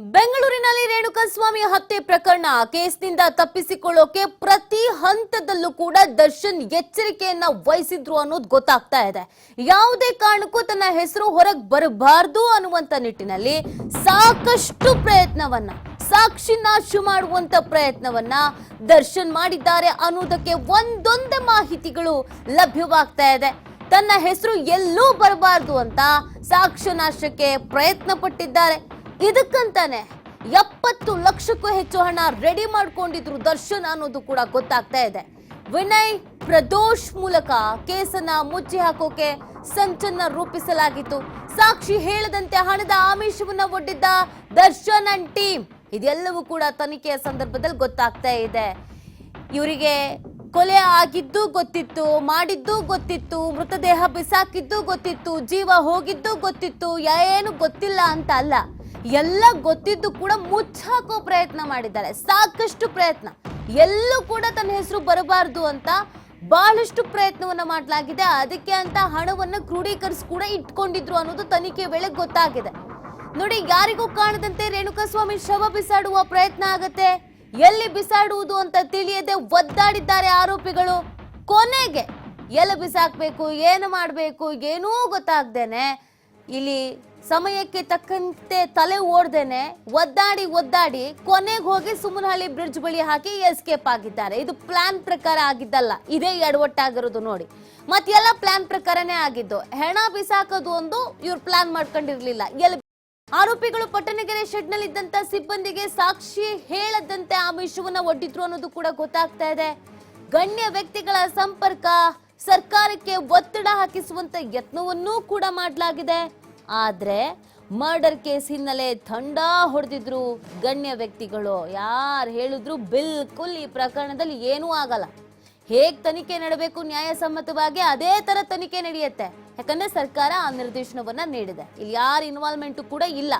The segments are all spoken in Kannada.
ಬೆಂಗಳೂರಿನಲ್ಲಿ ರೇಣುಕಾಸ್ವಾಮಿ ಹತ್ಯೆ ಪ್ರಕರಣ ಕೇಸ್ನಿಂದ ತಪ್ಪಿಸಿಕೊಳ್ಳೋಕೆ ಪ್ರತಿ ಹಂತದಲ್ಲೂ ಕೂಡ ದರ್ಶನ್ ಎಚ್ಚರಿಕೆಯನ್ನ ವಹಿಸಿದ್ರು ಅನ್ನೋದು ಗೊತ್ತಾಗ್ತಾ ಇದೆ. ಯಾವುದೇ ಕಾರಣಕ್ಕೂ ತನ್ನ ಹೆಸರು ಹೊರಗೆ ಬರಬಾರ್ದು ಅನ್ನುವಂತ ನಿಟ್ಟಿನಲ್ಲಿ ಸಾಕಷ್ಟು ಪ್ರಯತ್ನವನ್ನ, ಸಾಕ್ಷಿ ನಾಶ ಮಾಡುವಂತ ಪ್ರಯತ್ನವನ್ನ ದರ್ಶನ್ ಮಾಡಿದ್ದಾರೆ ಅನ್ನೋದಕ್ಕೆ ಒಂದೊಂದೇ ಮಾಹಿತಿಗಳು ಲಭ್ಯವಾಗ್ತಾ ಇದೆ. ತನ್ನ ಹೆಸರು ಎಲ್ಲೂ ಬರಬಾರ್ದು ಅಂತ ಸಾಕ್ಷ್ಯ ನಾಶಕ್ಕೆ ಪ್ರಯತ್ನ ಪಟ್ಟಿದ್ದಾರೆ ಇದಕ್ಕಂತಾನೆ ಎಪ್ಪತ್ತು ಲಕ್ಷಕ್ಕೂ ಹೆಚ್ಚು ಹಣ ರೆಡಿ ಮಾಡ್ಕೊಂಡಿದ್ರು ದರ್ಶನ್ ಅನ್ನೋದು ಕೂಡ ಗೊತ್ತಾಗ್ತಾ ಇದೆ. ವಿನಯ್ ಪ್ರದೋಷ್ ಮೂಲಕ ಕೇಸನ್ನ ಮುಚ್ಚಿ ಹಾಕೋಕೆ ಸಂಚನ್ನ ರೂಪಿಸಲಾಗಿತ್ತು. ಸಾಕ್ಷಿ ಹೇಳದಂತೆ ಹಣದ ಆಮಿಷವನ್ನ ಒಡ್ಡಿದ್ದ ದರ್ಶನ್ ಅಂಡ್ ಟೀಮ್. ಇದೆಲ್ಲವೂ ಕೂಡ ತನಿಖೆಯ ಸಂದರ್ಭದಲ್ಲಿ ಗೊತ್ತಾಗ್ತಾ ಇದೆ. ಇವರಿಗೆ ಕೊಲೆ ಆಗಿದ್ದು ಗೊತ್ತಿತ್ತು, ಮಾಡಿದ್ದು ಗೊತ್ತಿತ್ತು, ಮೃತದೇಹ ಬಿಸಾಕಿದ್ದು ಗೊತ್ತಿತ್ತು, ಜೀವ ಹೋಗಿದ್ದು ಗೊತ್ತಿತ್ತು ಏನು ಗೊತ್ತಿಲ್ಲ ಅಂತ ಅಲ್ಲ. ಎಲ್ಲ ಗೊತ್ತಿದ್ದು ಕೂಡ ಮುಚ್ಚಾಕೋ ಪ್ರಯತ್ನ ಮಾಡಿದ್ದಾರೆ. ಸಾಕಷ್ಟು ಪ್ರಯತ್ನ. ಎಲ್ಲೂ ಕೂಡ ತನ್ನ ಹೆಸರು ಬರಬಾರದು ಅಂತ ಬಹಳಷ್ಟು ಪ್ರಯತ್ನವನ್ನ ಮಾಡಲಾಗಿದೆ. ಅದಕ್ಕೆ ಅಂತ ಹಣವನ್ನ ಕ್ರೋಢೀಕರಿಸಿ ಕೂಡ ಇಟ್ಕೊಂಡಿದ್ರು ಅನ್ನೋದು ತನಿಖೆ ವೇಳೆ ಗೊತ್ತಾಗಿದೆ. ನೋಡಿ, ಯಾರಿಗೂ ಕಾಣದಂತೆ ರೇಣುಕಾಸ್ವಾಮಿ ಶವ ಬಿಸಾಡುವ ಪ್ರಯತ್ನ ಆಗತ್ತೆ. ಎಲ್ಲಿ ಬಿಸಾಡುವುದು ಅಂತ ತಿಳಿಯದೆ ಒದ್ದಾಡಿದ್ದಾರೆ ಆರೋಪಿಗಳು. ಕೊನೆಗೆ ಎಲ್ಲಿ ಬಿಸಾಕ್ಬೇಕು, ಏನು ಮಾಡಬೇಕು, ಏನೂ ಗೊತ್ತಾಗ್ದೇನೆ. ಇಲ್ಲಿ ಸಮಯಕ್ಕೆ ತಕ್ಕಂತೆ ತಲೆ ಓಡ್ದೇನೆ, ಒದ್ದಾಡಿ ಒದ್ದಾಡಿ ಕೊನೆಗೆ ಹೋಗಿ ಸುಮನಹಳ್ಳಿ ಬ್ರಿಡ್ಜ್ ಬಳಿ ಹಾಕಿ ಎಸ್ಕೇಪ್ ಆಗಿದ್ದಾರೆ. ಇದು ಪ್ಲಾನ್ ಪ್ರಕಾರ ಆಗಿದ್ದಲ್ಲ, ಇದೇ ಎಡವಟ್ಟಾಗಿರೋದು ನೋಡಿ. ಮತ್ತೆಲ್ಲ ಪ್ಲಾನ್ ಪ್ರಕಾರನೇ ಆಗಿದ್ದು. ಹೆಣ ಬಿಸಾಕೋದು ಒಂದು ಇವ್ರು ಪ್ಲಾನ್ ಮಾಡ್ಕೊಂಡಿರ್ಲಿಲ್ಲ. ಎಲ್ಲಿ ಆರೋಪಿಗಳು ಪಟ್ಟಣಗೆರೆ ಶೆಡ್ನಲ್ಲಿ ಇದ್ದಂತ ಸಿಬ್ಬಂದಿಗೆ ಸಾಕ್ಷಿ ಹೇಳದಂತೆ ಆಮಿಷವನ್ನ ಒಡ್ಡಿದ್ರು ಅನ್ನೋದು ಕೂಡ ಗೊತ್ತಾಗ್ತಾ ಇದೆ. ಗಣ್ಯ ವ್ಯಕ್ತಿಗಳ ಸಂಪರ್ಕ ಸರ್ಕಾರಕ್ಕೆ ಒತ್ತಡ ಹಾಕಿಸುವಂತ ಯತ್ನವನ್ನೂ ಕೂಡ ಮಾಡಲಾಗಿದೆ. ಆದ್ರೆ ಮರ್ಡರ್ ಕೇಸ್ ಹಿನ್ನೆಲೆ ತಂಡ ಹೊಡೆದಿದ್ರು ಗಣ್ಯ ವ್ಯಕ್ತಿಗಳು. ಯಾರು ಹೇಳಿದ್ರು ಬಿಲ್ಕುಲ್ ಈ ಪ್ರಕರಣದಲ್ಲಿ ಏನೂ ಆಗಲ್ಲ. ಹೇಗೆ ತನಿಖೆ ನಡಬೇಕು ನ್ಯಾಯಸಮ್ಮತವಾಗಿ ಅದೇ ತರ ತನಿಖೆ ನಡೆಯುತ್ತೆ. ಯಾಕಂದ್ರೆ ಸರ್ಕಾರ ಆ ನಿರ್ದೇಶನವನ್ನ ನೀಡಿದೆ. ಇಲ್ಲಿ ಯಾರ ಇನ್ವಾಲ್ವ್ಮೆಂಟು ಕೂಡ ಇಲ್ಲ.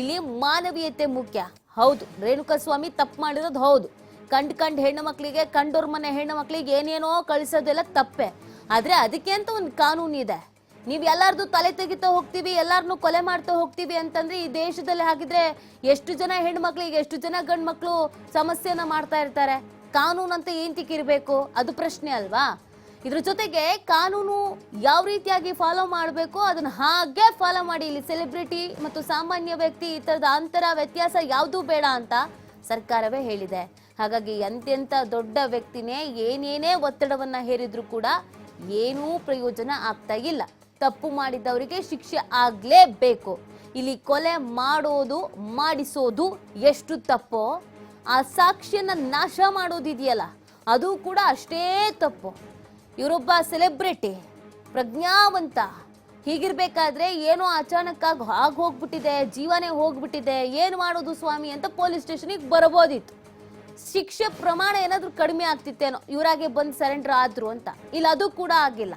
ಇಲ್ಲಿ ಮಾನವೀಯತೆ ಮುಖ್ಯ. ಹೌದು, ರೇಣುಕಾಸ್ವಾಮಿ ತಪ್ಪು ಮಾಡಿರೋದು ಹೌದು. ಕಂಡ್ ಕಂಡ್ ಹೆಣ್ಣು ಮಕ್ಕಳಿಗೆ ಕಂಡೋರ್ ಮನೆ ಹೆಣ್ಣು ಮಕ್ಕಳಿಗೆ ಏನೇನೋ ಕಳಿಸೋದೆಲ್ಲ ತಪ್ಪೆ. ಆದ್ರೆ ಅದಕ್ಕೆ ಅಂತ ಒಂದು ಕಾನೂನು ಇದೆ. ನೀವ್ ಎಲ್ಲಾರ್ದು ತಲೆ ತೆಗಿತಾ ಹೋಗ್ತೀವಿ ಎಲ್ಲಾರನ್ನೂ ಕೊಲೆ ಮಾಡ್ತಾ ಹೋಗ್ತೀವಿ ಅಂತಂದ್ರೆ ಈ ದೇಶದಲ್ಲಿ ಹಾಗಿದ್ರೆ ಎಷ್ಟು ಜನ ಹೆಣ್ಣು ಮಕ್ಕಳಿಗೆ ಎಷ್ಟು ಜನ ಗಂಡ್ ಮಕ್ಕಳು ಸಮಸ್ಯೆನ ಮಾಡ್ತಾ ಇರ್ತಾರೆ? ಕಾನೂನು ಅಂತ ಏನ್ ತಿಕ್ಕಿರ್ಬೇಕು? ಅದು ಪ್ರಶ್ನೆ ಅಲ್ವಾ? ಇದ್ರ ಜೊತೆಗೆ ಕಾನೂನು ಯಾವ ರೀತಿಯಾಗಿ ಫಾಲೋ ಮಾಡಬೇಕು ಅದನ್ನ ಹಾಗೆ ಫಾಲೋ ಮಾಡಿ. ಇಲ್ಲಿ ಸೆಲೆಬ್ರಿಟಿ ಮತ್ತು ಸಾಮಾನ್ಯ ವ್ಯಕ್ತಿ ಈ ಥರದ ಅಂತರ ವ್ಯತ್ಯಾಸ ಯಾವುದೂ ಬೇಡ ಅಂತ ಸರ್ಕಾರವೇ ಹೇಳಿದೆ. ಹಾಗಾಗಿ ಎಂತೆಂಥ ದೊಡ್ಡ ವ್ಯಕ್ತಿನೇ ಏನೇನೇ ಒತ್ತಡವನ್ನ ಹೇರಿದ್ರು ಕೂಡ ಏನೂ ಪ್ರಯೋಜನ ಆಗ್ತಾ ಇಲ್ಲ. ತಪ್ಪು ಮಾಡಿದವರಿಗೆ ಶಿಕ್ಷೆ ಆಗಲೇಬೇಕು. ಇಲ್ಲಿ ಕೊಲೆ ಮಾಡೋದು, ಮಾಡಿಸೋದು ಎಷ್ಟು ತಪ್ಪೋ ಆ ಸಾಕ್ಷಿಯನ್ನು ನಾಶ ಮಾಡೋದಿದೆಯಲ್ಲ, ಅದು ಕೂಡ ಅಷ್ಟೇ ತಪ್ಪು. ಇವರೊಬ್ಬ ಸೆಲೆಬ್ರಿಟಿ, ಪ್ರಜ್ಞಾವಂತ. ಹೀಗಿರ್ಬೇಕಾದ್ರೆ ಏನೋ ಅಚಾನಕ್ಕಾಗಿ ಆಗಿ ಹೋಗ್ಬಿಟ್ಟಿದೆ, ಜೀವನೇ ಹೋಗ್ಬಿಟ್ಟಿದೆ, ಏನು ಮಾಡೋದು ಸ್ವಾಮಿ ಅಂತ ಪೊಲೀಸ್ ಸ್ಟೇಷನಿಗೆ ಬರಬೋದಿತ್ತು. ಶಿಕ್ಷೆ ಪ್ರಮಾಣ ಏನಾದರೂ ಕಡಿಮೆ ಆಗ್ತಿತ್ತೇನೋ, ಇವರಾಗೆ ಬಂದು ಸರೆಂಡರ್ ಆದ್ರು ಅಂತ. ಇಲ್ಲ, ಅದು ಕೂಡ ಆಗಿಲ್ಲ.